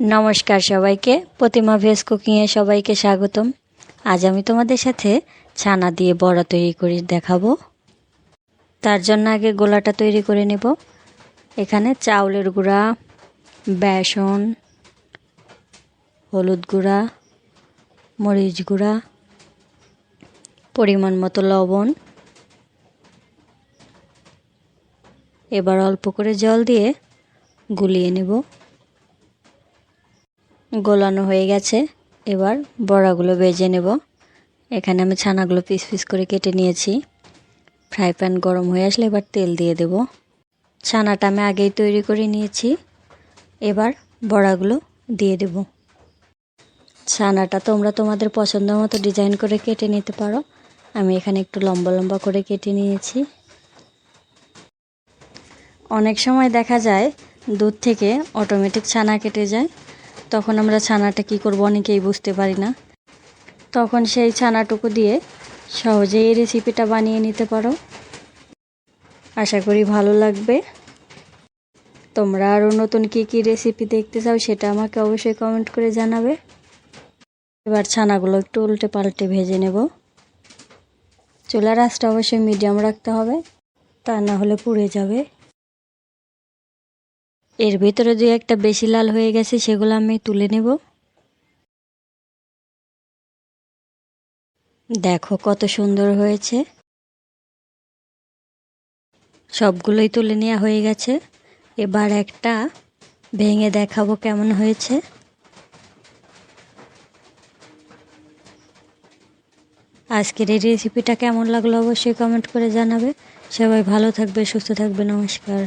নমস্কার সবাইকে। প্রতিমা ভেজ কুকিংয়ে সবাইকে স্বাগতম। আজ আমি তোমাদের সাথে ছানা দিয়ে বড়া তৈরি করে দেখাবো। তার জন্য আগে গোলাটা তৈরি করে নেব। এখানে চাউলের গুঁড়া, বেসন, হলুদ গুঁড়া, মরিচ গুঁড়া, পরিমাণ মতো লবণ। এবার অল্প করে জল দিয়ে গুলিয়ে নেব। গোলানো হয়ে গেছে। এবার বড়াগুলো বেজে নেব। এখানে আমি ছানাগুলো পিস পিস করে কেটে নিয়েছি। ফ্রাই প্যান গরম হয়ে আসলে এবার তেল দিয়ে দেব। ছানাটা আমি আগেই তৈরি করে নিয়েছি। এবার বড়াগুলো দিয়ে দেব। ছানাটা তোমরা তোমাদের পছন্দ মতো ডিজাইন করে কেটে নিতে পারো। আমি এখানে একটু লম্বা লম্বা করে কেটে নিয়েছি। অনেক সময় দেখা যায়, দুধ থেকে অটোমেটিক ছানা কেটে যায়। তখন আমরা ছানাটা কি করব অনেকেই বুঝতে পারি না। তখন সেই ছানাটুকু দিয়ে সহজেই এই রেসিপিটা বানিয়ে নিতে পারো। আশা করি ভালো লাগবে। তোমরা আরও নতুন কি কি রেসিপি দেখতে চাও সেটা আমাকে অবশ্যই কমেন্ট করে জানাবে। এবার ছানাগুলো একটু উল্টে পাল্টে ভেজে নেব। চুলার আঁচটা অবশ্যই মিডিয়াম রাখতে হবে। তা না হলে পুড়ে যাবে। এর ভিতরে যে একটা বেশি লাল হয়ে গেছে, সেগুলো আমি তুলে নেব। দেখো কত সুন্দর হয়েছে। সবগুলোই তুলে নেওয়া হয়ে গেছে। এবার একটা ভেঙে দেখাবো কেমন হয়েছে। আজকের এই রেসিপিটা কেমন লাগল অবশ্যই কমেন্ট করে জানাবে। সবাই ভালো থাকবে, সুস্থ থাকবে, নমস্কার।